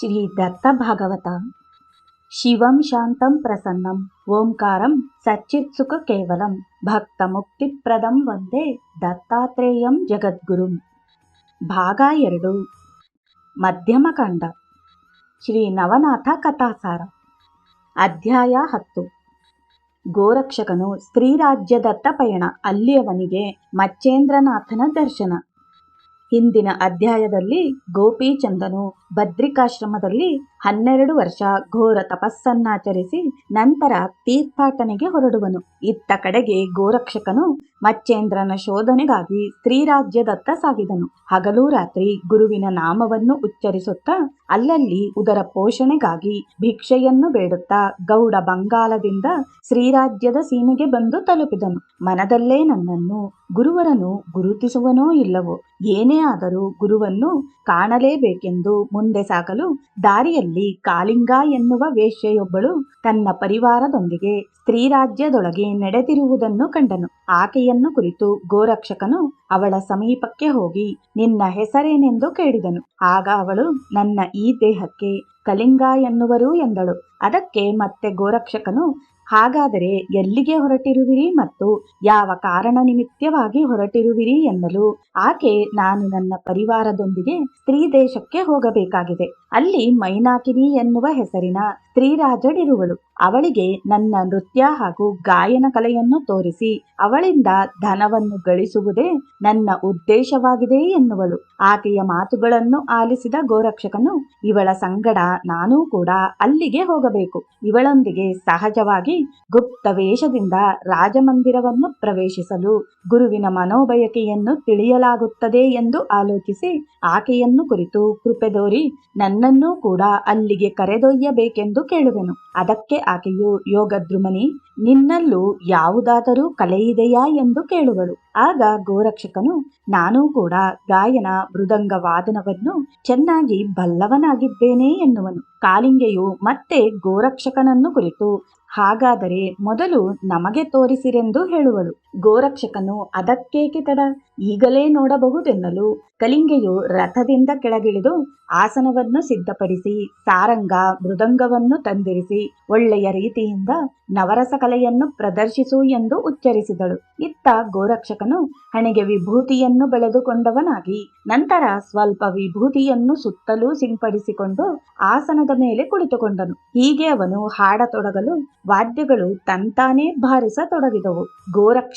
ಶ್ರೀ ದತ್ತ ಭಾಗವತ. ಶಿವಂ ಶಾಂತಂ ಪ್ರಸನ್ನಂ, ಓಂಕಾರಂ ಸಚ್ಚಿತ್ಸುಖ ಕೇವಲಂ ಭಕ್ತ ಮುಕ್ತಿಪ್ರದಂ ವಂದೇ ದತ್ತಾತ್ರೇಯಂ ಜಗದ್ಗುರುಂ. ಭಾಗ ಎರಡು. ಮಧ್ಯಮ ಕಾಂಡ. ಶ್ರೀ ನವನಾಥ ಕಥಾಸಾರ. ಅಧ್ಯಾಯ ಹತ್ತು. ಗೋರಕ್ಷಕನು ಸ್ತ್ರೀರಾಜ್ಯದತ್ತ ಪಯಣ, ಅಲ್ಲಿಯವನಿಗೆ ಮಚ್ಚೇಂದ್ರನಾಥನ ದರ್ಶನ. ಹಿಂದಿನ ಅಧ್ಯಾಯದಲ್ಲಿ ಗೋಪೀಚಂದನು ಬದ್ರಿಕಾಶ್ರಮದಲ್ಲಿ ಹನ್ನೆರಡು ವರ್ಷ ಘೋರ ತಪಸ್ಸನ್ನಾಚರಿಸಿ ನಂತರ ತೀರ್ಥಾಟನೆಗೆ ಹೊರಡುವನು. ಇತ್ತ ಕಡೆಗೆ ಗೋರಕ್ಷಕನು ಮಚ್ಚೇಂದ್ರನ ಶೋಧನೆಗಾಗಿ ಸ್ತ್ರೀರಾಜ್ಯದತ್ತ ಸಾಗಿದನು. ಹಗಲು ರಾತ್ರಿ ಗುರುವಿನ ನಾಮವನ್ನು ಉಚ್ಚರಿಸುತ್ತಾ ಅಲ್ಲಲ್ಲಿ ಉದರ ಪೋಷಣೆಗಾಗಿ ಭಿಕ್ಷೆಯನ್ನು ಬೇಡುತ್ತಾ ಗೌಡ ಬಂಗಾಲದಿಂದ ಶ್ರೀರಾಜ್ಯದ ಸೀಮೆಗೆ ಬಂದು ತಲುಪಿದನು. ಮನದಲ್ಲೇ ನನ್ನನ್ನು ಗುರುವರನು ಗುರುತಿಸುವನೋ ಇಲ್ಲವೋ, ಏನೇ ಆದರೂ ಗುರುವನ್ನು ಕಾಣಲೇಬೇಕೆಂದು ಮುಂದೆ ಸಾಗಲು ದಾರಿಯಲ್ಲಿ ಕಾಳಿಂಗ ಎನ್ನುವ ವೇಶ್ಯೆಯೊಬ್ಬಳು ತನ್ನ ಪರಿವಾರದೊಂದಿಗೆ ಸ್ತ್ರೀರಾಜ್ಯದೊಳಗೆ ನಡೆದಿರುವುದನ್ನು ಕಂಡನು. ಆಕೆಯನ್ನು ಕುರಿತು ಗೋರಕ್ಷಕನು ಅವಳ ಸಮೀಪಕ್ಕೆ ಹೋಗಿ ನಿನ್ನ ಹೆಸರೇನೆಂದು ಕೇಳಿದನು. ಆಗ ಅವಳು, ನನ್ನ ಈ ದೇಹಕ್ಕೆ ಕಲಿಂಗ ಎನ್ನುವರು ಎಂದಳು. ಅದಕ್ಕೆ ಮತ್ತೆ ಗೋರಕ್ಷಕನು ಹಾಗಾದರೆ ಎಲ್ಲಿಗೆ ಹೊರಟಿರುವಿರಿ ಮತ್ತು ಯಾವ ಕಾರಣ ನಿಮಿತ್ತವಾಗಿ ಹೊರಟಿರುವಿರಿ ಎನ್ನಲು ಆಕೆ ನಾನು ನನ್ನ ಪರಿವಾರದೊಂದಿಗೆ ಸ್ತ್ರೀ ದೇಶಕ್ಕೆ ಹೋಗಬೇಕಾಗಿದೆ. ಅಲ್ಲಿ ಮೈನಾಕಿನಿ ಎನ್ನುವ ಹೆಸರಿನ ಸ್ತ್ರೀರಾಜಡಿರುವಳು ಅವಳಿಗೆ ನನ್ನ ನೃತ್ಯ ಹಾಗೂ ಗಾಯನ ಕಲೆಯನ್ನು ತೋರಿಸಿ, ಅವಳಿಂದ ಧನವನ್ನು ಗಳಿಸುವುದೇ ನನ್ನ ಉದ್ದೇಶವಾಗಿದೆ ಎನ್ನುವಳು. ಆಕೆಯ ಮಾತುಗಳನ್ನು ಆಲಿಸಿದ ಗೋರಕ್ಷಕನು, ಇವಳ ಸಂಗಡ ನಾನೂ ಕೂಡ ಅಲ್ಲಿಗೆ ಹೋಗಬೇಕು. ಇವಳೊಂದಿಗೆ ಸಹಜವಾಗಿ ಗುಪ್ತ ವೇಷದಿಂದ ರಾಜಮಂದಿರವನ್ನು ಪ್ರವೇಶಿಸಲು ಗುರುವಿನ ಮನೋಬಯಕೆಯನ್ನು ತಿಳಿಯಲಾಗುತ್ತದೆ ಎಂದು ಆಲೋಚಿಸಿ, ಆಕೆಯನ್ನು ಕುರಿತು ಕೃಪೆದೋರಿ ನನ್ನನ್ನೂ ಕೂಡ ಅಲ್ಲಿಗೆ ಕರೆದೊಯ್ಯಬೇಕೆಂದು ಕೇಳುವೆನು. ಅದಕ್ಕೆ ಆಕೆಯು ಯೋಗದ್ರುಮನಿ ನಿನ್ನಲ್ಲೂ ಯಾವುದಾದರೂ ಕಲೆಯಿದೆಯಾ ಎಂದು ಕೇಳುವಳು. ಆಗ ಗೋರಕ್ಷಕನು, ನಾನೂ ಕೂಡ ಗಾಯನ ಮೃದಂಗ ವಾದನವನ್ನು ಚೆನ್ನಾಗಿ ಬಲ್ಲವನಾಗಿದ್ದೇನೆ ಎನ್ನುವನು. ಕಾಲಿಂಗೆಯು ಮತ್ತೆ ಗೋರಕ್ಷಕನನ್ನು ಕುರಿತು, ಹಾಗಾದರೆ ಮೊದಲು ನಮಗೆ ತೋರಿಸಿರೆಂದು ಹೇಳುವಳು. ಗೋರಕ್ಷಕನು ಅದಕ್ಕೇಕೆ ತಡ? ಈಗಲೇ ನೋಡಬಹುದೆನ್ನಲು ಕಲಿಂಗೆಯು ರಥದಿಂದ ಕೆಳಗಿಳಿದು ಆಸನವನ್ನು ಸಿದ್ಧಪಡಿಸಿ, ಸಾರಂಗ ಮೃದಂಗವನ್ನು ತಂದಿರಿಸಿ, ಒಳ್ಳೆಯ ರೀತಿಯಿಂದ ನವರಸ ಕಲೆಯನ್ನು ಪ್ರದರ್ಶಿಸು ಎಂದು ಉಚ್ಚರಿಸಿದಳು. ಇತ್ತ ಗೋರಕ್ಷಕನು ಹಣೆಗೆ ವಿಭೂತಿಯನ್ನು ಬೆಳೆದುಕೊಂಡವನಾಗಿ, ನಂತರ ಸ್ವಲ್ಪ ವಿಭೂತಿಯನ್ನು ಸುತ್ತಲೂ ಸಿಂಪಡಿಸಿಕೊಂಡು ಆಸನದ ಮೇಲೆ ಕುಳಿತುಕೊಂಡನು. ಹೀಗೆ ಅವನು ಹಾಡತೊಡಗಲು ವಾದ್ಯಗಳು ತಂತಾನೇ ಬಾರಿಸತೊಡಗಿದವು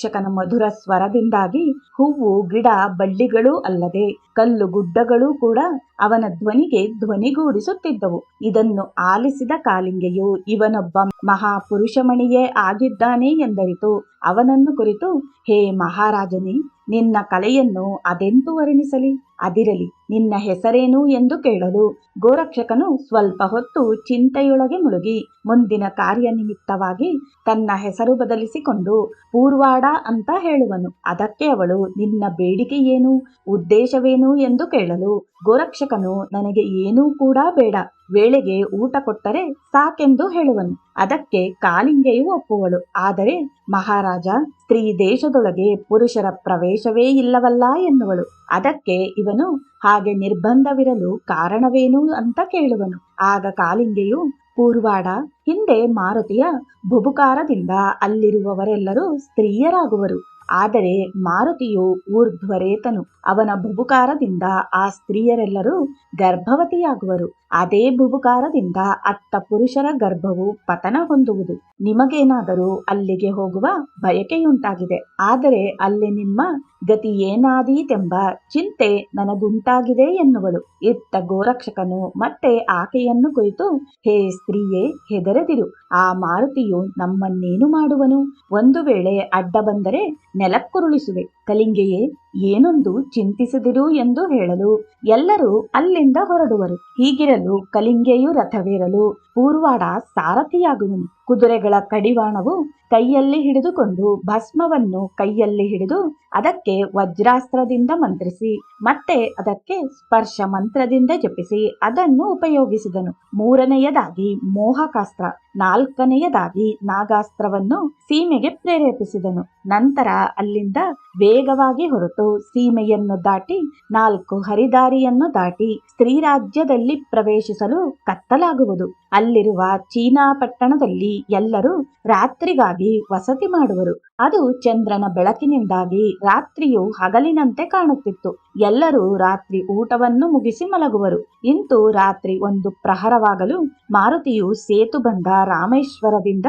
ಗೋರಕ್ಷಕನ ಮಧುರ ಸ್ವರದಿಂದಾಗಿ ಹೂವು, ಗಿಡ, ಬಳ್ಳಿಗಳೂ ಅಲ್ಲದೆ ಕಲ್ಲು ಗುಡ್ಡಗಳು ಕೂಡ ಅವನ ಧ್ವನಿಗೆ ಧ್ವನಿಗೂಡಿಸುತ್ತಿದ್ದವು. ಇದನ್ನು ಆಲಿಸಿದ ಕಾಲಿಂಗೆಯು ಇವನೊಬ್ಬ ಮಹಾಪುರುಷಮಣಿಯೇ ಆಗಿದ್ದಾನೆ ಎಂದರಿತು. ಅವನನ್ನು ಕುರಿತು, ಹೇ ಮಹಾರಾಜನೇ, ನಿನ್ನ ಕಲೆಯನ್ನು ಅದೆಂತು ವರ್ಣಿಸಲಿ? ಅದಿರಲಿ, ನಿನ್ನ ಹೆಸರೇನು ಎಂದು ಕೇಳಲು. ಗೋರಕ್ಷಕನು ಸ್ವಲ್ಪ ಹೊತ್ತು ಚಿಂತೆಯೊಳಗೆ ಮುಳುಗಿ. ಮುಂದಿನ ಕಾರ್ಯನಿಮಿತ್ತವಾಗಿ ತನ್ನ ಹೆಸರು ಬದಲಿಸಿಕೊಂಡು ಪೂರ್ವಾಡ ಅಂತ ಹೇಳುವನು. ಅದಕ್ಕೆ ಅವಳು, ನಿನ್ನ ಬೇಡಿಕೆ ಏನು? ಉದ್ದೇಶವೇನು ಎಂದು ಕೇಳಲು. ಗೋರಕ್ಷಕನು, ನನಗೆ ಏನೂ ಕೂಡ ಬೇಡ. ವೇಳೆಗೆ ಊಟ ಕೊಟ್ಟರೆ ಸಾಕೆಂದು ಹೇಳುವನು. ಅದಕ್ಕೆ ಕಾಲಿಂಗೆಯು ಒಪ್ಪುವಳು. ಆದರೆ ಮಹಾರಾಜ, ಸ್ತ್ರೀ ದೇಶದೊಳಗೆ ಪುರುಷರ ಪ್ರವೇಶವೇ ಇಲ್ಲವಲ್ಲ ಎನ್ನುವಳು. ಅದಕ್ಕೆ ಇವನು ಹಾಗೆ ನಿರ್ಬಂಧವಿರಲು ಕಾರಣವೇನು ಅಂತ ಕೇಳುವನು. ಆಗ ಕಾಲಿಂಗೆಯು ಪೂರ್ವಾಡ, ಹಿಂದೆ ಮಾರುತಿಯ ಬುಬುಕಾರದಿಂದ ಅಲ್ಲಿರುವವರೆಲ್ಲರೂ ಸ್ತ್ರೀಯರಾಗುವರು. ಆದರೆ ಮಾರುತಿಯು ಊರ್ಧ್ವರೇತನು. ಅವನ ಬುಬುಕಾರದಿಂದ ಆ ಸ್ತ್ರೀಯರೆಲ್ಲರೂ ಗರ್ಭವತಿಯಾಗುವರು. ಅದೇ ಬುಬುಕಾರದಿಂದ ಅತ್ತ ಪುರುಷರ ಗರ್ಭವು ಪತನ ಹೊಂದುವುದು. ನಿಮಗೇನಾದರೂ ಅಲ್ಲಿಗೆ ಹೋಗುವ ಬಯಕೆಯುಂಟಾಗಿದೆ. ಆದರೆ ಅಲ್ಲಿ ನಿಮ್ಮ ಗತಿ ಏನಾದೀತೆಂಬ ಚಿಂತೆ ನನಗುಂಟಾಗಿದೆ ಎನ್ನುವಳು. ಇತ್ತ ಗೋರಕ್ಷಕನು ಮತ್ತೆ ಆಕೆಯನ್ನು ಕುರಿತು, ಹೇ ಸ್ತ್ರೀಯೇ, ಹೆದರದಿರು. ಆ ಮಾರುತಿಯು ನಮ್ಮನ್ನೇನು ಮಾಡುವನು? ಒಂದು ವೇಳೆ ಅಡ್ಡ ಬಂದರೆ ನೆಲಕ್ಕುರುಳಿಸುವೆ ಕಲಿಂಗೆಯೇ ಏನೊಂದು ಚಿಂತಿಸದಿರು ಎಂದು ಹೇಳಲು. ಎಲ್ಲರೂ ಅಲ್ಲಿಂದ ಹೊರಡುವರು. ಹೀಗಿರಲು ಕಲಿಂಗೆಯು ರಥವೇರಲು. ಪೂರ್ವಾಡ ಸಾರಥಿಯಾಗುವನು. ಕುದುರೆಗಳ ಕಡಿವಾಣವು ಕೈಯಲ್ಲಿ ಹಿಡಿದುಕೊಂಡು ಭಸ್ಮವನ್ನು ಕೈಯಲ್ಲಿ ಹಿಡಿದು ಅದಕ್ಕೆ ವಜ್ರಾಸ್ತ್ರದಿಂದ ಮಂತ್ರಿಸಿ, ಮತ್ತೆ ಅದಕ್ಕೆ ಸ್ಪರ್ಶ ಮಂತ್ರದಿಂದ ಜಪಿಸಿ, ಅದನ್ನು ಉಪಯೋಗಿಸಿದನು. ಮೂರನೆಯದಾಗಿ ಮೋಹಕಾಸ್ತ್ರ, ನಾಲ್ಕನೆಯದಾಗಿ ನಾಗಾಸ್ತ್ರವನ್ನು ಸೀಮೆಗೆ ಪ್ರೇರೇಪಿಸಿದನು. ನಂತರ ಅಲ್ಲಿಂದ ವೇಗವಾಗಿ ಹೊರಟು. ಒಂಬತ್ತು ಸೀಮೆಯನ್ನು ದಾಟಿ ನಾಲ್ಕು ಹರಿದಾರಿಯನ್ನು ದಾಟಿ ಸ್ತ್ರೀರಾಜ್ಯದಲ್ಲಿ ಪ್ರವೇಶಿಸಲು ಕತ್ತಲಾಗುವುದು. ಅಲ್ಲಿರುವ ಚೀನಾ ಪಟ್ಟಣದಲ್ಲಿ ಎಲ್ಲರೂ ರಾತ್ರಿಗಾಗಿ ವಸತಿ ಮಾಡುವರು. ಅದು ಚಂದ್ರನ ಬೆಳಕಿನಿಂದಾಗಿ ರಾತ್ರಿಯು ಹಗಲಿನಂತೆ ಕಾಣುತ್ತಿತ್ತು. ಎಲ್ಲರೂ ರಾತ್ರಿ ಊಟವನ್ನು ಮುಗಿಸಿ ಮಲಗುವರು. ಇಂತು ರಾತ್ರಿ ಒಂದು ಪ್ರಹರವಾಗಲು ಮಾರುತಿಯು ಸೇತು ಬಂದ ರಾಮೇಶ್ವರದಿಂದ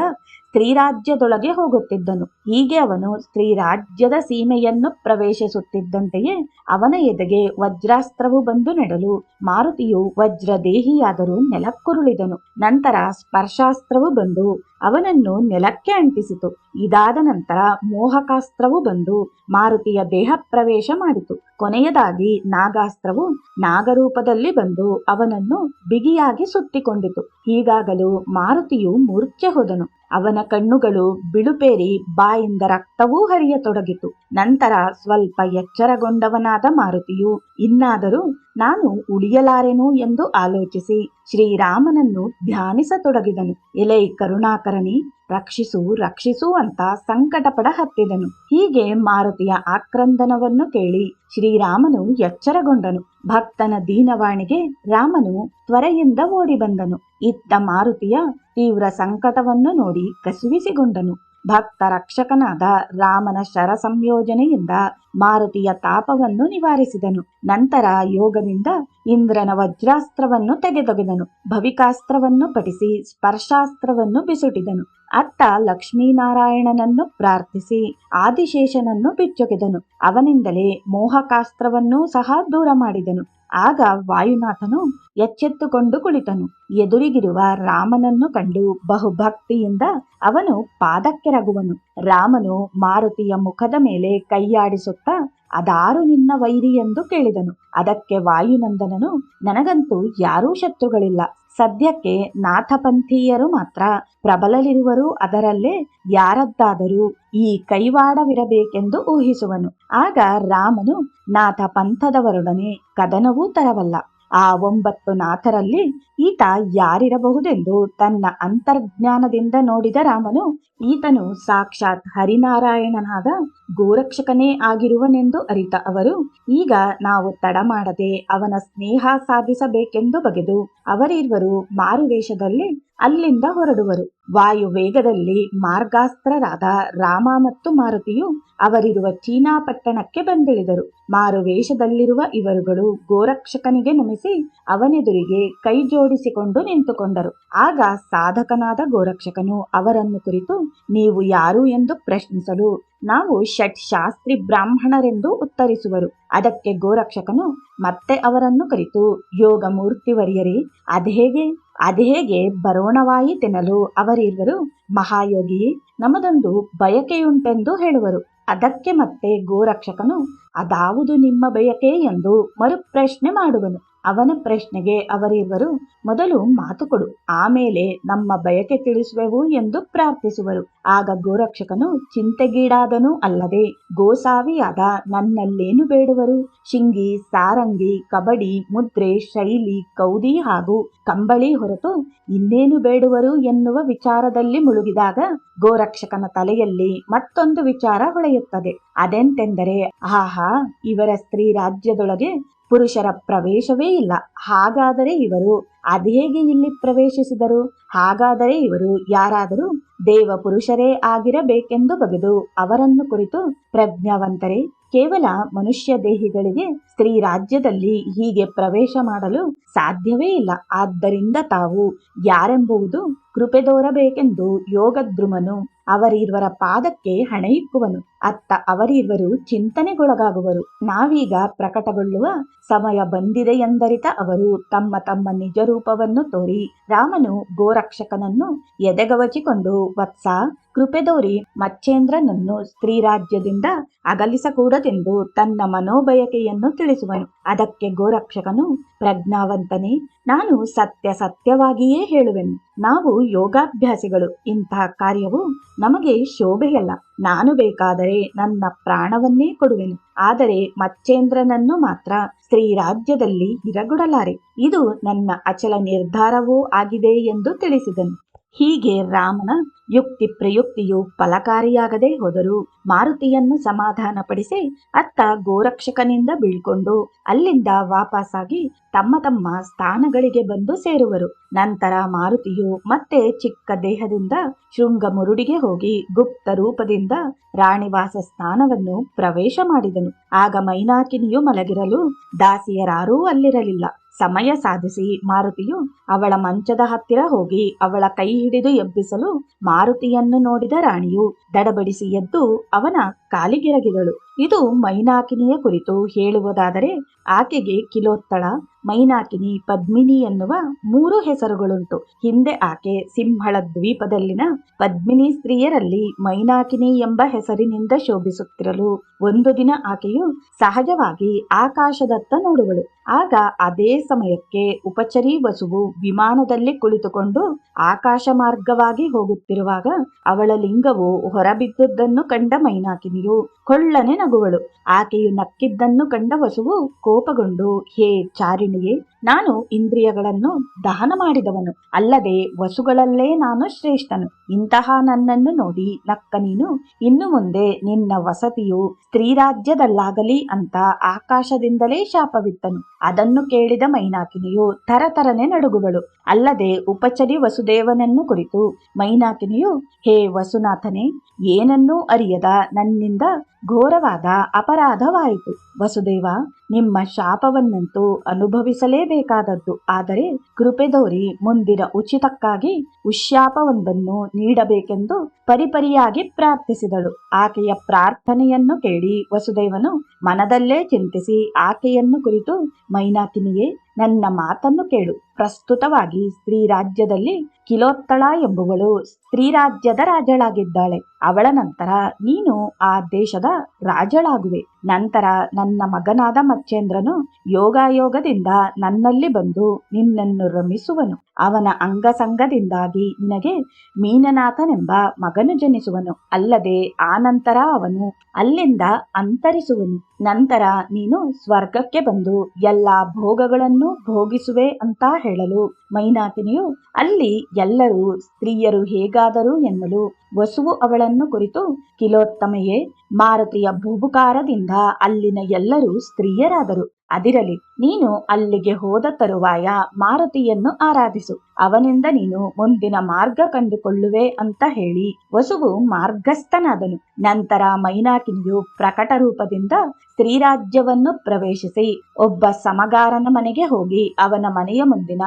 ಸ್ತ್ರೀರಾಜ್ಯದೊಳಗೆ ಹೋಗುತ್ತಿದ್ದನು. ಹೀಗೆ ಅವನು ಸ್ತ್ರೀರಾಜ್ಯದ ಸೀಮೆಯನ್ನು ಪ್ರವೇಶಿಸುತ್ತಿದ್ದಂತೆಯೇ ಅವನ ಎದೆಗೆ ವಜ್ರಾಸ್ತ್ರವು ಬಂದು ನೆಡಲು ಮಾರುತಿಯು ವಜ್ರದೇಹಿಯಾದರೂ ನೆಲಕ್ಕುರುಳಿದನು. ನಂತರ ಸ್ಪರ್ಶಾಸ್ತ್ರವು ಬಂದು ಅವನನ್ನು ನೆಲಕ್ಕೆ ಅಂಟಿಸಿತು. ಇದಾದ ನಂತರ ಮೋಹಕಾಸ್ತ್ರವು ಬಂದು ಮಾರುತಿಯ ದೇಹ ಪ್ರವೇಶ ಮಾಡಿತು. ಕೊನೆಯದಾಗಿ ನಾಗಾಸ್ತ್ರವು ನಾಗರೂಪದಲ್ಲಿ ಬಂದು ಅವನನ್ನು ಬಿಗಿಯಾಗಿ ಸುತ್ತಿಕೊಂಡಿತು. ಹೀಗಾಗಲು ಮಾರುತಿಯು ಮೂರ್ಛೆ ಹೋದನು. ಅವನ ಕಣ್ಣುಗಳು ಬಿಳುಪೇರಿ ಬಾಯಿಂದ ರಕ್ತವೂ ಹರಿಯತೊಡಗಿತು. ನಂತರ ಸ್ವಲ್ಪ ಎಚ್ಚರಗೊಂಡವನಾದ ಮಾರುತಿಯು ಇನ್ನಾದರೂ ನಾನು ಉಳಿಯಲಾರೆನು ಎಂದು ಆಲೋಚಿಸಿ ಶ್ರೀರಾಮನನ್ನು ಧ್ಯಾನಿಸತೊಡಗಿದನು. ಎಲೈ ಕರುಣಾಕರನಿ, ರಕ್ಷಿಸು ರಕ್ಷಿಸು ಅಂತ ಸಂಕಟಪಡ ಹತ್ತಿದನು. ಹೀಗೆ ಮಾರುತಿಯ ಆಕ್ರಂದನವನ್ನು ಕೇಳಿ ಶ್ರೀರಾಮನು ಎಚ್ಚರಗೊಂಡನು. ಭಕ್ತನ ದೀನವಾಣಿಗೆ ರಾಮನು ತ್ವರೆಯಿಂದ ಓಡಿ ಬಂದನು ಇತ್ತ ಮಾರುತಿಯ ತೀವ್ರ ಸಂಕಟವನ್ನು ನೋಡಿ ಕಸುವಿಸಿಗೊಂಡನು ಭಕ್ತ ರಕ್ಷಕನಾದ ರಾಮನ ಶರ ಸಂಯೋಜನೆಯಿಂದ ಮಾರುತಿಯ ತಾಪವನ್ನು ನಿವಾರಿಸಿದನು. ನಂತರ ಯೋಗದಿಂದ ಇಂದ್ರನ ವಜ್ರಾಸ್ತ್ರವನ್ನು ತೆಗೆದೊಗೆದನು. ಭವಿಕಾಸ್ತ್ರವನ್ನು ಪಠಿಸಿ, ಸ್ಪರ್ಶಾಸ್ತ್ರವನ್ನು ಬಿಸುಟಿದನು. ಅತ್ತ ಲಕ್ಷ್ಮೀನಾರಾಯಣನನ್ನು ಪ್ರಾರ್ಥಿಸಿ, ಆದಿಶೇಷನನ್ನು ಬಿಚ್ಚೊಗೆದನು. ಅವನಿಂದಲೇ ಮೋಹಕಾಸ್ತ್ರವನ್ನೂ ಸಹ ದೂರ ಮಾಡಿದನು ಆಗ ವಾಯುನಾಥನು ಎಚ್ಚೆತ್ತುಕೊಂಡು ಕುಳಿತನು. ಎದುರಿಗಿರುವ ರಾಮನನ್ನು ಕಂಡು ಬಹುಭಕ್ತಿಯಿಂದ ಅವನು ಪಾದಕ್ಕೆರಗುವನು. ರಾಮನು ಮಾರುತಿಯ ಮುಖದ ಮೇಲೆ ಕೈಯಾಡಿಸುತ್ತಾ, ಅದಾರು ನಿನ್ನ ವೈರಿ ಎಂದು ಕೇಳಿದನು. ಅದಕ್ಕೆ ವಾಯುನಂದನನು, ನನಗಂತೂ ಯಾರೂ ಶತ್ರುಗಳಿಲ್ಲ. ಸದ್ಯಕ್ಕೆ ನಾಥಪಂಥೀಯರು ಮಾತ್ರ ಪ್ರಬಲರಿರುವರು, ಅದರಲ್ಲೇ ಯಾರದ್ದಾದರೂ ಈ ಕೈವಾಡವಿರಬೇಕೆಂದು ಊಹಿಸುವನು. ಆಗ ರಾಮನು ನಾಥ ಪಂಥದವರೊಡನೆ ಕದನವೂ ತರವಲ್ಲ. ಆ ಒಂಬತ್ತು ನಾಥರಲ್ಲಿ ಈತ ಯಾರಿರಬಹುದೆಂದು ತನ್ನ ಅಂತರ್ಜ್ಞಾನದಿಂದ ನೋಡಿದ ರಾಮನು ಈತನು ಸಾಕ್ಷಾತ್ ಹರಿನಾರಾಯಣನಾದ ಗೋರಕ್ಷಕನೇ ಆಗಿರುವನೆಂದು ಅರಿತ ಅವರು, ಈಗ ನಾವು ತಡ ಮಾಡದೆ ಅವನ ಸ್ನೇಹ ಸಾಧಿಸಬೇಕೆಂದು ಬಗೆದು ಅವರಿರುವರು ಮಾರುವೇಷದಲ್ಲಿ ಅಲ್ಲಿಂದ ಹೊರಡುವರು. ವಾಯುವೇಗದಲ್ಲಿ ಮಾರ್ಗಾಸ್ತ್ರರಾದ ರಾಮ ಮತ್ತು ಮಾರುತಿಯು ಅವರಿರುವ ಚೀನಾ ಪಟ್ಟಣಕ್ಕೆ ಬಂದಿಳಿದರು. ಮಾರುವೇಷದಲ್ಲಿರುವ ಇವರುಗಳು ಗೋರಕ್ಷಕನಿಗೆ ನಮಿಸಿ ಅವನೆದುರಿಗೆ ಕೈ ಜೋಡಿಸಿಕೊಂಡು ನಿಂತುಕೊಂಡರು. ಆಗ ಸಾಧಕನಾದ ಗೋರಕ್ಷಕನು ಅವರನ್ನು ಕುರಿತು, ನೀವು ಯಾರು ಎಂದು ಪ್ರಶ್ನಿಸಲು ನಾವು ಷಟ್ ಶಾಸ್ತ್ರಿ ಬ್ರಾಹ್ಮಣರೆಂದು ಉತ್ತರಿಸುವರು. ಅದಕ್ಕೆ ಗೋರಕ್ಷಕನು ಮತ್ತೆ ಅವರನ್ನು ಕರಿತು ಯೋಗ ಮೂರ್ತಿವರಿಯರೇ ಅದೇಗೆ ಅದೇಗೆ ಬರೋಣವಾಯಿತೆನ್ನಲು ಅವರಿರುವರು ಮಹಾಯೋಗಿ. ನಮದೊಂದು ಬಯಕೆಯುಂಟೆಂದು ಹೇಳುವರು. ಅದಕ್ಕೆ ಮತ್ತೆ ಗೋರಕ್ಷಕನು, ಅದಾವುದು ನಿಮ್ಮ ಬಯಕೆ ಎಂದು ಮರುಪ್ರಶ್ನೆ ಮಾಡುವನು. ಅವನ ಪ್ರಶ್ನೆಗೆ ಅವರಿರುವರು, ಮೊದಲು ಮಾತು ಕೊಡು, ಆಮೇಲೆ ನಮ್ಮ ಬಯಕೆ ತಿಳಿಸುವೆವು ಎಂದು ಪ್ರಾರ್ಥಿಸುವರು. ಆಗ ಗೋರಕ್ಷಕನು ಚಿಂತೆಗೀಡಾದನು ಅಲ್ಲದೆ, ಗೋಸಾವಿಯಾದ, ನನ್ನಲ್ಲೇನು ಬೇಡುವರು? ಶಿಂಗಿ, ಸಾರಂಗಿ ಕಬಡಿ ಮುದ್ರೆ, ಶೈಲಿ, ಕೌದಿ ಹಾಗೂ ಕಂಬಳಿ ಹೊರತು ಇನ್ನೇನು ಬೇಡುವರು? ಎನ್ನುವ ವಿಚಾರದಲ್ಲಿ ಮುಳುಗಿದಾಗ ಗೋರಕ್ಷಕನ ತಲೆಯಲ್ಲಿ ಮತ್ತೊಂದು ವಿಚಾರ ಹೊಳೆಯುತ್ತದೆ. ಅದೆಂತೆಂದರೆ, ಆಹಾ, ಇವರ ಸ್ತ್ರೀ ರಾಜ್ಯದೊಳಗೆ ಪುರುಷರ ಪ್ರವೇಶವೇ ಇಲ್ಲ. ಹಾಗಾದರೆ ಇವರು ಅದೇಗೆ ಇಲ್ಲಿ ಪ್ರವೇಶಿಸಿದರು? ಹಾಗಾದರೆ ಇವರು ಯಾರಾದರೂ ದೇವ ಪುರುಷರೇ ಆಗಿರಬೇಕೆಂದು ಬಗೆದು ಅವರನ್ನು ಕುರಿತು ಪ್ರಜ್ಞಾವಂತರೇ. ಕೇವಲ ಮನುಷ್ಯ ದೇಹಿಗಳಿಗೆ ಸ್ತ್ರೀ ರಾಜ್ಯದಲ್ಲಿ ಹೀಗೆ ಪ್ರವೇಶ ಮಾಡಲು ಸಾಧ್ಯವೇ ಇಲ್ಲ. ಆದ್ದರಿಂದ ತಾವು ಯಾರೆಂಬುವುದು ಕೃಪೆ ತೋರಬೇಕೆಂದು ಯೋಗದ್ರುಮನು ಅವರಿರುವರ ಪಾದಕ್ಕೆ ಹಣೆಯಿಕ್ಕುವನು ಅತ್ತ ಅವರಿರುವರು ಚಿಂತನೆಗೊಳಗಾಗುವರು. ನಾವೀಗ ಪ್ರಕಟಗೊಳ್ಳುವ ಸಮಯ ಬಂದಿದೆ ಎಂದರಿತ ಅವರು ತಮ್ಮ ತಮ್ಮ ನಿಜರೂಪವನ್ನು ತೋರಿ ರಾಮನು ಗೋರಕ್ಷಕನನ್ನು ಎದೆಗವಚಿಕೊಂಡು, ವತ್ಸ ಕೃಪೆದೋರಿ ಮಚ್ಚೇಂದ್ರನನ್ನು ಸ್ತ್ರೀರಾಜ್ಯದಿಂದ ಅಗಲಿಸಕೂಡದೆಂದು ತನ್ನ ಮನೋಬಯಕೆಯನ್ನು ತಿಳಿಸುವನು. ಅದಕ್ಕೆ ಗೋರಕ್ಷಕನು, ಪ್ರಜ್ಞಾವಂತನೇ, ನಾನು ಸತ್ಯ ಸತ್ಯವಾಗಿಯೇ ಹೇಳುವೆನು. ನಾವು ಯೋಗಾಭ್ಯಾಸಿಗಳು. ಇಂತಹ ಕಾರ್ಯವು ನಮಗೆ ಶೋಭೆಯಲ್ಲ. ನಾನು ಬೇಕಾದರೆ ನನ್ನ ಪ್ರಾಣವನ್ನೇ ಕೊಡುವೆನು. ಆದರೆ ಮಚ್ಚೇಂದ್ರನನ್ನು ಮಾತ್ರ ಸ್ತ್ರೀರಾಜ್ಯದಲ್ಲಿ ರಾಜ್ಯದಲ್ಲಿ ಹಿರಗೊಡಲಾರೆ ಇದು ನನ್ನ ಅಚಲ ನಿರ್ಧಾರವೂ ಆಗಿದೆ ಎಂದು ತಿಳಿಸಿದನು. ಹೀಗೆ ರಾಮನ ಯುಕ್ತಿ ಪ್ರಯುಕ್ತಿಯು ಫಲಕಾರಿಯಾಗದೆ ಹೋದರು ಮಾರುತಿಯನ್ನು ಸಮಾಧಾನಪಡಿಸಿ ಅತ್ತ ಗೋರಕ್ಷಕನಿಂದ ಬೀಳ್ಕೊಂಡು ಅಲ್ಲಿಂದ ವಾಪಸ್ಸಾಗಿ ತಮ್ಮ ತಮ್ಮ ಸ್ಥಾನಗಳಿಗೆ ಬಂದು ಸೇರುವರು. ನಂತರ ಮಾರುತಿಯು ಮತ್ತೆ ಚಿಕ್ಕ ದೇಹದಿಂದ ಶೃಂಗ ಮುರುಡಿಗೆ ಹೋಗಿ ಗುಪ್ತ ರೂಪದಿಂದ ರಾಣಿವಾಸ ಸ್ಥಾನವನ್ನು ಪ್ರವೇಶ ಮಾಡಿದನು. ಆಗ ಮೈನಾಕಿನಿಯು ಮಲಗಿರಲು ದಾಸಿಯರಾರೂ ಅಲ್ಲಿರಲಿಲ್ಲ. ಸಮಯ ಸಾಧಿಸಿ ಮಾರುತಿಯು ಅವಳ ಮಂಚದ ಹತ್ತಿರ ಹೋಗಿ ಅವಳ ಕೈ ಹಿಡಿದು ಎಬ್ಬಿಸಲು ಮಾರುತಿಯನ್ನು ನೋಡಿದ ರಾಣಿಯು ದಡಬಡಿಸಿ ಎದ್ದು ಅವನ ಕಾಲಿಗೆರಗಿದಳು ಇದು ಮೈನಾಕಿನಿಯ ಕುರಿತು ಹೇಳುವುದಾದರೆ, ಆಕೆಗೆ ಕಿಲೋತ್ತಳ, ಮೈನಾಕಿನಿ ಪದ್ಮಿನಿ ಎನ್ನುವ ಮೂರು ಹೆಸರುಗಳುಂಟು. ಹಿಂದೆ ಆಕೆ ಸಿಂಹಳ ದ್ವೀಪದಲ್ಲಿನ ಪದ್ಮಿನಿ ಸ್ತ್ರೀಯರಲ್ಲಿ ಮೈನಾಕಿನಿ ಎಂಬ ಹೆಸರಿನಿಂದ ಶೋಭಿಸುತ್ತಿರಲು ಒಂದು ದಿನ ಆಕೆಯು ಸಹಜವಾಗಿ ಆಕಾಶದತ್ತ ನೋಡುವಳು. ಆಗ ಅದೇ ಸಮಯಕ್ಕೆ ಉಪಚರಿ ವಸುವು ವಿಮಾನದಲ್ಲಿ ಕುಳಿತುಕೊಂಡು ಆಕಾಶ ಮಾರ್ಗವಾಗಿ ಹೋಗುತ್ತಿರುವಾಗ ಅವಳ ಲಿಂಗವು ಹೊರಬಿದ್ದುದನ್ನು ಕಂಡ ಮೈನಾಕಿನಿಯು ಕೊಳ್ಳನೆ ನಗುವಳು. ಆಕೆಯು ನಕ್ಕಿದ್ದನ್ನು ಕಂಡ ವಸುವು ಕೋಪಗೊಂಡು, ಹೇ ಚಾರಿಣಿಯೇ, ನಾನು ಇಂದ್ರಿಯಗಳನ್ನು ದಹನ ಮಾಡಿದವನು. ಅಲ್ಲದೆ ವಸುಗಳಲ್ಲೇ ನಾನು ಶ್ರೇಷ್ಠನು. ಇಂತಹ ನನ್ನನ್ನು ನೋಡಿ ನಕ್ಕ ನೀನು. ಇನ್ನು ಮುಂದೆ ನಿನ್ನ ವಸತಿಯು ಸ್ತ್ರೀರಾಜ್ಯದಲ್ಲಾಗಲಿ ಅಂತ ಆಕಾಶದಿಂದಲೇ ಶಾಪವಿತ್ತನು. ಅದನ್ನು ಕೇಳಿದ ಮೈನಾಕಿನಿಯು ತರತರನೆ ನಡುಗುಗಳು ಅಲ್ಲದೆ ಉಪಚರಿ ವಸುದೇವನನ್ನು ಕುರಿತು ಮೈನಾಕಿನಿಯು, ಹೇ ವಸುನಾಥನೇ, ಏನನ್ನೂ ಅರಿಯದ ನನ್ನಿಂದ ಘೋರವಾದ ಅಪರಾಧವಾಯಿತು. ವಸುದೇವ, ನಿಮ್ಮ ಶಾಪವನ್ನಂತೂ ಅನುಭವಿಸಲೇಬೇಕಾದದ್ದು. ಆದರೆ ಕೃಪೆದೋರಿ ಮುಂದಿನ ಉಚಿತಕ್ಕಾಗಿ ಉಶ್ಯಾಪವೊಂದನ್ನು ನೀಡಬೇಕೆಂದು ಪರಿಪರಿಯಾಗಿ ಪ್ರಾರ್ಥಿಸಿದಳು. ಆಕೆಯ ಪ್ರಾರ್ಥನೆಯನ್ನು ಕೇಳಿ ವಸುದೇವನು ಮನದಲ್ಲೇ ಚಿಂತಿಸಿ ಆಕೆಯನ್ನು ಕುರಿತು ಮೈನಾಕಿನಿಯೇ ನನ್ನ ಮಾತನ್ನು ಕೇಳು. ಪ್ರಸ್ತುತವಾಗಿ ಸ್ತ್ರೀ ರಾಜ್ಯದಲ್ಲಿ ಕಿಲೋತ್ತಳ ಎಂಬುವಳು ಸ್ತ್ರೀ ರಾಜ್ಯದ ರಾಜಳಾಗಿದ್ದಾಳೆ. ಅವಳ ನಂತರ ನೀನು ಆ ದೇಶದ ರಾಜಳಾಗುವೆ. ನಂತರ ನನ್ನ ಮಗನಾದ ಮಚ್ಚೇಂದ್ರನು ಯೋಗಾಯೋಗದಿಂದ ನನ್ನಲ್ಲಿ ಬಂದು ನಿನ್ನನ್ನು ರಮಿಸುವನು. ಅವನ ಅಂಗಸಂಗದಿಂದಾಗಿ ನಿನಗೆ ಮೀನನಾಥನೆಂಬ ಮಗನು ಜನಿಸುವನು. ಅಲ್ಲದೆ ಆನಂತರ ಅವನು ಅಲ್ಲಿಂದ ಅಂತರಿಸುವನು. ನಂತರ ನೀನು ಸ್ವರ್ಗಕ್ಕೆ ಬಂದು ಎಲ್ಲಾ ಭೋಗಗಳನ್ನು ಭೋಗಿಸುವೆ ಅಂತ ಹೇಳಲು ಮೈನಾಕಿನಿಯು ಅಲ್ಲಿ ಎಲ್ಲರೂ ಸ್ತ್ರೀಯರು ಹೇಗಾದರು ಎನ್ನಲು ವಸುವು ಅವಳನ್ನು ಕುರಿತು ಕಿಲೋತ್ತಮೆಯೇ ಮಾರುತಿಯ ಭೂಬುಕಾರದಿಂದ ಅಲ್ಲಿನ ಎಲ್ಲರೂ ಸ್ತ್ರೀಯರಾದರು. ಅದಿರಲಿ, ನೀನು ಅಲ್ಲಿಗೆ ಹೋದ ತರುವಾಯ ಮಾರುತಿಯನ್ನು ಆರಾಧಿಸು. ಅವನಿಂದ ನೀನು ಮುಂದಿನ ಮಾರ್ಗ ಕಂಡುಕೊಳ್ಳುವೆ ಅಂತ ಹೇಳಿ ವಸುವು ಮಾರ್ಗಸ್ಥನಾದನು. ನಂತರ ಮೈನಾಕಿನಿಯು ಪ್ರಕಟ ರೂಪದಿಂದ ಸ್ತ್ರೀರಾಜ್ಯವನ್ನು ಪ್ರವೇಶಿಸಿ ಒಬ್ಬ ಸಮಗಾರನ ಮನೆಗೆ ಹೋಗಿ ಅವನ ಮನೆಯ ಮುಂದಿನ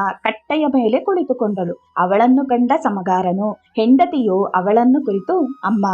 ಕಟ್ಟೆಯ ಮೇಲೆ ಕುಳಿತುಕೊಂಡಳು. ಅವಳನ್ನು ಕಂಡ ಸಮಗಾರನು, ಹೆಂಡತಿಯು ಅವಳನ್ನು ಕುರಿತು, ಅಮ್ಮ,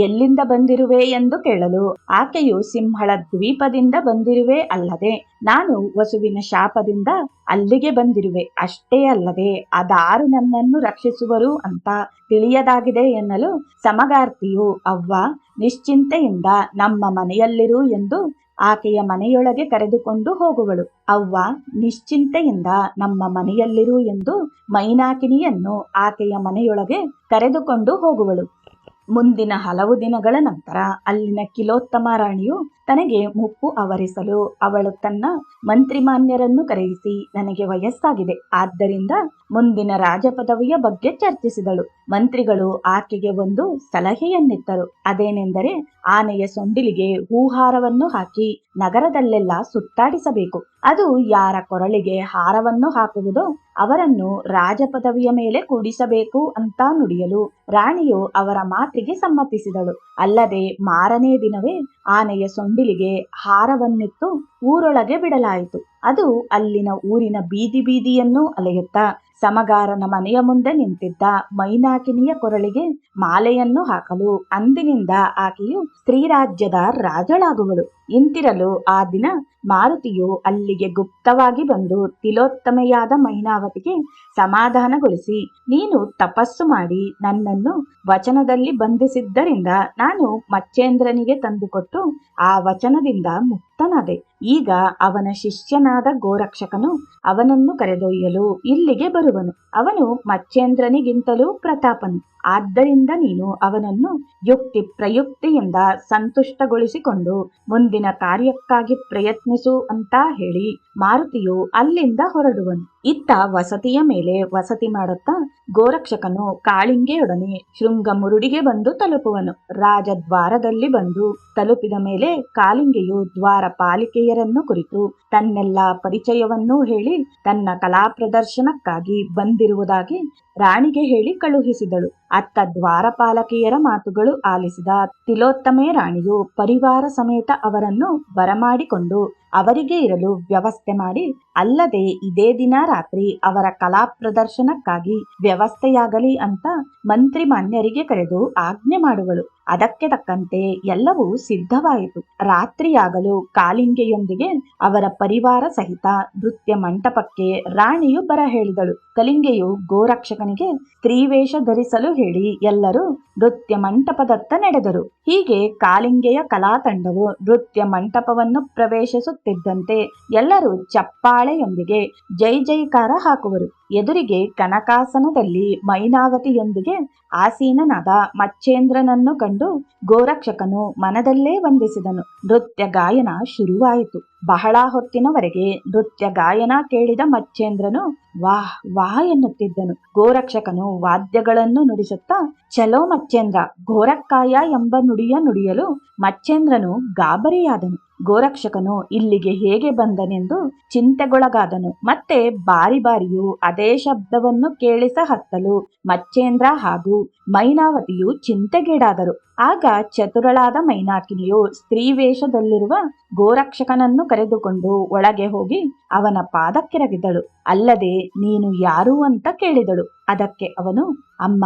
ಎಲ್ಲಿಂದ ಬಂದಿರುವೆ? ಎಂದು ಕೇಳಲು, ಆಕೆಯು ಸಿಂಹಳ ದ್ವೀಪದಿಂದ ಬಂದಿರುವೆ ಅಲ್ಲದೆ, ನಾನು ವಸುವಿನ ಶಾಪದಿಂದ ಅಲ್ಲಿಗೆ ಬಂದಿರುವೆ, ಅಷ್ಟೇ ಅಲ್ಲದೆ, ಅದಾರು ನನ್ನನ್ನು ರಕ್ಷಿಸುವರು ಅಂತ ತಿಳಿಯದಾಗಿದೆ ಎನ್ನಲು ಸಮಗಾರ್ತಿಯು, ಅವ್ವ, ನಿಶ್ಚಿಂತೆಯಿಂದ ನಮ್ಮ ಮನೆಯಲ್ಲಿರು ಎಂದು ಆಕೆಯ ಮನೆಯೊಳಗೆ ಕರೆದುಕೊಂಡು ಹೋಗುವಳು. ಅವ್ವ, ನಿಶ್ಚಿಂತೆಯಿಂದ ನಮ್ಮ ಮನೆಯಲ್ಲಿರು ಎಂದು ಮೈನಾಕಿನಿಯನ್ನು ಆಕೆಯ ಮನೆಯೊಳಗೆ ಕರೆದುಕೊಂಡು ಹೋಗುವಳು. ಮುಂದಿನ ಹಲವು ದಿನಗಳ ನಂತರ ಅಲ್ಲಿನ ಕಿಲೋತ್ತಮ ರಾಣಿಯು ತನಗೆ ಮುಪ್ಪು ಆವರಿಸಲು ಅವಳು ತನ್ನ ಮಂತ್ರಿಮಾನ್ಯರನ್ನು ಕರೆಯಿಸಿ ನನಗೆ ವಯಸ್ಸಾಗಿದೆ. ಆದ್ದರಿಂದ ಮುಂದಿನ ರಾಜಪದವಿಯ ಬಗ್ಗೆ ಚರ್ಚಿಸಿದಳು. ಮಂತ್ರಿಗಳು ಆಕೆಗೆ ಒಂದು ಸಲಹೆಯನ್ನಿತ್ತರು ಅದೇನೆಂದರೆ ಆನೆಯ ಸೊಂಡಿಲಿಗೆ ಹೂಹಾರವನ್ನು ಹಾಕಿ ನಗರದಲ್ಲೆಲ್ಲ ಸುತ್ತಾಡಿಸಬೇಕು. ಅದು ಯಾರ ಕೊರಳಿಗೆ ಹಾರವನ್ನು ಹಾಕುವುದೋ ಅವರನ್ನು ರಾಜಪದವಿಯ ಮೇಲೆ ಕೂಡಿಸಬೇಕು ಅಂತ ನುಡಿಯಲು ರಾಣಿಯು ಅವರ ಮಾತಿಗೆ ಸಮ್ಮತಿಸಿದಳು. ಅಲ್ಲದೆ ಮಾರನೇ ದಿನವೇ ಆನೆಯ ಸೊಂಡಿಲಿಗೆ ಹಾರವನ್ನಿತ್ತು ಊರೊಳಗೆ ಬಿಡಲಾಯಿತು. ಅದು ಅಲ್ಲಿನ ಊರಿನ ಬೀದಿ ಬೀದಿಯನ್ನು ಅಲೆಯುತ್ತ ಸಮಗಾರನ ಮನೆಯ ಮುಂದೆ ನಿಂತಿದ್ದ ಮೈನಾಕಿನಿಯ ಕೊರಳಿಗೆ ಮಾಲೆಯನ್ನು ಹಾಕಲು ಅಂದಿನಿಂದ ಆಕೆಯು ಸ್ತ್ರೀರಾಜ್ಯದ ರಾಜಳಾಗುವಳು. ಇಂತಿರಲು ಆ ದಿನ ಮಾರುತಿಯು ಅಲ್ಲಿಗೆ ಗುಪ್ತವಾಗಿ ಬಂದು ತಿಲೋತ್ತಮೆಯಾದ ಮೈನಾವತಿಗೆ ಸಮಾಧಾನಗೊಳಿಸಿ, ನೀನು ತಪಸ್ಸು ಮಾಡಿ ನನ್ನನ್ನು ವಚನದಲ್ಲಿ ಬಂಧಿಸಿದ್ದರಿಂದ ನಾನು ಮಚ್ಚೇಂದ್ರನಿಗೆ ತಂದುಕೊಟ್ಟು ಆ ವಚನದಿಂದ ಮುಕ್ತನಾದೆ. ಈಗ ಅವನ ಶಿಷ್ಯನಾದ ಗೋರಕ್ಷಕನು ಅವನನ್ನು ಕರೆದೊಯ್ಯಲು ಇಲ್ಲಿಗೆ ಬರುವನು. ಅವನು ಮಚ್ಚೇಂದ್ರನಿಗಿಂತಲೂ ಪ್ರತಾಪನು. ಆದ್ದರಿಂದ ನೀನು ಅವನನ್ನು ಯುಕ್ತಿ ಪ್ರಯುಕ್ತಿಯಿಂದ ಸಂತುಷ್ಟಗೊಳಿಸಿಕೊಂಡು ಮುಂದಿನ ಕಾರ್ಯಕ್ಕಾಗಿ ಪ್ರಯತ್ನಿಸು ಅಂತ ಹೇಳಿ ಮಾರುತಿಯು ಅಲ್ಲಿಂದ ಹೊರಡುವನು. ಇತ್ತ ವಸತಿಯ ಮೇಲೆ ವಸತಿ ಮಾಡುತ್ತಾ ಗೋರಕ್ಷಕನು ಕಾಳಿಂಗೆಯೊಡನೆ ಶೃಂಗ ಮುರುಡಿಗೆ ಬಂದು ತಲುಪುವನು. ರಾಜದ್ವಾರದಲ್ಲಿ ಬಂದು ತಲುಪಿದ ಮೇಲೆ ಕಾಳಿಂಗೆಯು ದ್ವಾರ ಪಾಲಿಕೆಯರನ್ನು ಕುರಿತು ತನ್ನೆಲ್ಲ ಪರಿಚಯವನ್ನೂ ಹೇಳಿ ತನ್ನ ಕಲಾ ಪ್ರದರ್ಶನಕ್ಕಾಗಿ ಬಂದಿರುವುದಾಗಿ ರಾಣಿಗೆ ಹೇಳಿ ಕಳುಹಿಸಿದಳು. ಅತ್ತ ದ್ವಾರಪಾಲಕಿಯರ ಮಾತುಗಳು ಆಲಿಸಿದ ತಿಲೋತ್ತಮೆ ರಾಣಿಯು ಪರಿವಾರ ಸಮೇತ ಅವರನ್ನು ಬರಮಾಡಿಕೊಂಡು ಅವರಿಗೆ ಇರಲು ವ್ಯವಸ್ಥೆ ಮಾಡಿ, ಅಲ್ಲದೆ ಇದೇ ದಿನ ರಾತ್ರಿ ಅವರ ಕಲಾ ಪ್ರದರ್ಶನಕ್ಕಾಗಿ ವ್ಯವಸ್ಥೆಯಾಗಲಿ ಅಂತ ಮಂತ್ರಿ ಮಾನ್ಯರಿಗೆ ಕರೆದು ಆಜ್ಞೆ ಮಾಡುವಳು. ಅದಕ್ಕೆ ತಕ್ಕಂತೆ ಎಲ್ಲವೂ ಸಿದ್ಧವಾಯಿತು. ರಾತ್ರಿಯಾಗಲು ಕಾಲಿಂಗೆಯೊಂದಿಗೆ ಅವರ ಪರಿವಾರ ಸಹಿತ ನೃತ್ಯ ಮಂಟಪಕ್ಕೆ ರಾಣಿಯು ಬರ ಹೇಳಿದಳು. ಕಲಿಂಗೆಯು ಗೋರಕ್ಷಕನಿಗೆ ಸ್ತ್ರೀವೇಷ ಧರಿಸಲು ಹೇಳಿ ಎಲ್ಲರೂ ನೃತ್ಯ ಮಂಟಪದತ್ತ ನಡೆದರು. ಹೀಗೆ ಕಾಲಿಂಗೆಯ ಕಲಾ ತಂಡವು ನೃತ್ಯ ಮಂಟಪವನ್ನು ಪ್ರವೇಶಿಸುತ್ತಿದ್ದಂತೆ ಎಲ್ಲರೂ ಚಪ್ಪಾಳೆಯೊಂದಿಗೆ ಜೈ ಜೈಕಾರ ಹಾಕುವರು. ಎದುರಿಗೆ ಕನಕಾಸನದಲ್ಲಿ ಮೈನಾವತಿಯೊಂದಿಗೆ ಆಸೀನನಾದ ಮಚ್ಚೇಂದ್ರನನ್ನು ಕಂಡು ಗೋರಕ್ಷಕನು ಮನದಲ್ಲೇ ವಂದಿಸಿದನು. ನೃತ್ಯ ಗಾಯನ ಶುರುವಾಯಿತು. ಬಹಳ ಹೊತ್ತಿನವರೆಗೆ ನೃತ್ಯ ಗಾಯನ ಕೇಳಿದ ಮಚ್ಚೇಂದ್ರನು, ವಾಹ್ ವಾಹ್ ಎನ್ನುತ್ತಿದ್ದನು. ಗೋರಕ್ಷಕನು ವಾದ್ಯಗಳನ್ನು ನುಡಿಸುತ್ತಾ, ಚಲೋ ಮಚ್ಚೇಂದ್ರ ಗೋರಕ್ಕಾಯ ಎಂಬ ನುಡಿಯ ನುಡಿಯಲು ಮಚ್ಚೇಂದ್ರನು ಗಾಬರಿಯಾದನು. ಗೋರಕ್ಷಕನು ಇಲ್ಲಿಗೆ ಹೇಗೆ ಬಂದನೆಂದು ಚಿಂತೆಗೊಳಗಾದನು. ಮತ್ತೆ ಬಾರಿ ಬಾರಿಯೂ ಅದೇ ಶಬ್ದವನ್ನು ಕೇಳಿಸ ಹತ್ತಲು ಮಚ್ಚೇಂದ್ರ ಹಾಗೂ ಮೈನಾವತಿಯು ಚಿಂತೆಗೀಡಾದರು. ಆಗ ಚತುರಳಾದ ಮೈನಾಕಿನಿಯು ಸ್ತ್ರೀ ವೇಷದಲ್ಲಿರುವ ಗೋರಕ್ಷಕನನ್ನು ಕರೆದುಕೊಂಡು ಒಳಗೆ ಹೋಗಿ ಅವನ ಪಾದಕ್ಕೆರಗಿದಳು. ಅಲ್ಲದೆ ನೀನು ಯಾರು ಅಂತ ಕೇಳಿದಳು. ಅದಕ್ಕೆ ಅವನು, ಅಮ್ಮ,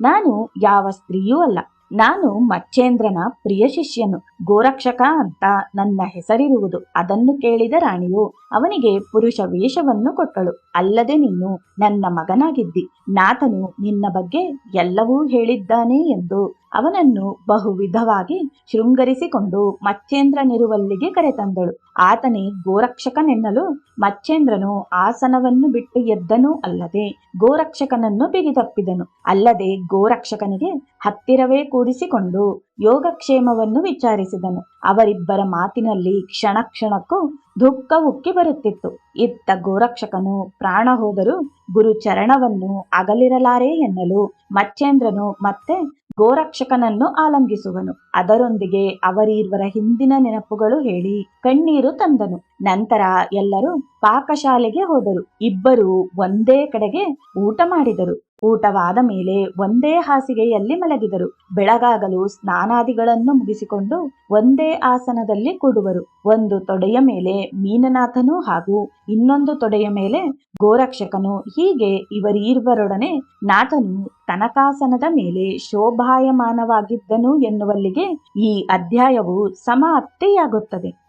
ನಾನು ಯಾವ ಸ್ತ್ರೀಯೂ ಅಲ್ಲ. ನಾನು ಮಚ್ಚೇಂದ್ರನ ಪ್ರಿಯ ಶಿಷ್ಯನು. ಗೋರಕ್ಷಕ ಅಂತ ನನ್ನ ಹೆಸರಿರುವುದು. ಅದನ್ನು ಕೇಳಿದ ರಾಣಿಯು ಅವನಿಗೆ ಪುರುಷ ವೇಷವನ್ನು ಕೊಟ್ಟಳು. ಅಲ್ಲದೆ ನೀನು ನನ್ನ ಮಗನಾಗಿದ್ದಿ. ನಾತನು ನಿನ್ನ ಬಗ್ಗೆ ಎಲ್ಲವೂ ಹೇಳಿದ್ದಾನೆ ಎಂದು ಅವನನ್ನು ಬಹುವಿಧವಾಗಿ ಶೃಂಗರಿಸಿಕೊಂಡು ಮಚ್ಚೇಂದ್ರನಿರುವಲ್ಲಿಗೆ ಕರೆತಂದಳು. ಆತನೇ ಗೋರಕ್ಷಕನೆನ್ನಲು ಮಚ್ಚೇಂದ್ರನು ಆಸನವನ್ನು ಬಿಟ್ಟು ಎದ್ದನೂ ಅಲ್ಲದೆ ಗೋರಕ್ಷಕನನ್ನು ಬಿಗಿದಪ್ಪಿದನು ಅಲ್ಲದೆ ಗೋರಕ್ಷಕನಿಗೆ ಹತ್ತಿರವೇ ಕೂಡಿಸಿಕೊಂಡು ಯೋಗಕ್ಷೇಮವನ್ನು ವಿಚಾರಿಸಿದನು. ಅವರಿಬ್ಬರ ಮಾತಿನಲ್ಲಿ ಕ್ಷಣ ಕ್ಷಣಕ್ಕೂ ದುಃಖ ಉಕ್ಕಿ ಬರುತ್ತಿತ್ತು. ಇತ್ತ ಗೋರಕ್ಷಕನು ಪ್ರಾಣ ಹೋದರೂ ಗುರು ಚರಣವನ್ನು ಅಗಲಿರಲಾರೆ ಎನ್ನಲು ಮಚ್ಚೇಂದ್ರನು ಮತ್ತೆ ಗೋರಕ್ಷಕನನ್ನು ಆಲಂಗಿಸುವನು ಅದರೊಂದಿಗೆ ಅವರೀರ್ವರ ಹಿಂದಿನ ನೆನಪುಗಳು ಹೇಳಿ ಕಣ್ಣೀರು ತಂದನು. ನಂತರ ಎಲ್ಲರೂ ಪಾಕಶಾಲೆಗೆ ಹೋದರು. ಇಬ್ಬರು ಒಂದೇ ಕಡೆಗೆ ಊಟ ಮಾಡಿದರು. ಊಟವಾದ ಮೇಲೆ ಒಂದೇ ಹಾಸಿಗೆಯಲ್ಲಿ ಮಲಗಿದರು. ಬೆಳಗಾಗಲು ಸ್ನಾನಾದಿಗಳನ್ನು ಮುಗಿಸಿಕೊಂಡು ಒಂದೇ ಆಸನದಲ್ಲಿ ಕೂಡುವರು. ಒಂದು ತೊಡೆಯ ಮೇಲೆ ಮೀನನಾಥನು ಹಾಗೂ ಇನ್ನೊಂದು ತೊಡೆಯ ಮೇಲೆ ಗೋರಕ್ಷಕನು. ಹೀಗೆ ಇವರೀರ್ವರೊಡನೆ ನಾಥನು ತನಕಾಸನದ ಮೇಲೆ ಶೋಭಾಯಮಾನವಾಗಿದ್ದನು ಎನ್ನುವಲ್ಲಿಗೆ ಈ ಅಧ್ಯಾಯವು ಸಮಾಪ್ತಿಯಾಗುತ್ತದೆ.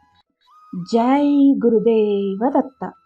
ジャイグルデーはだった。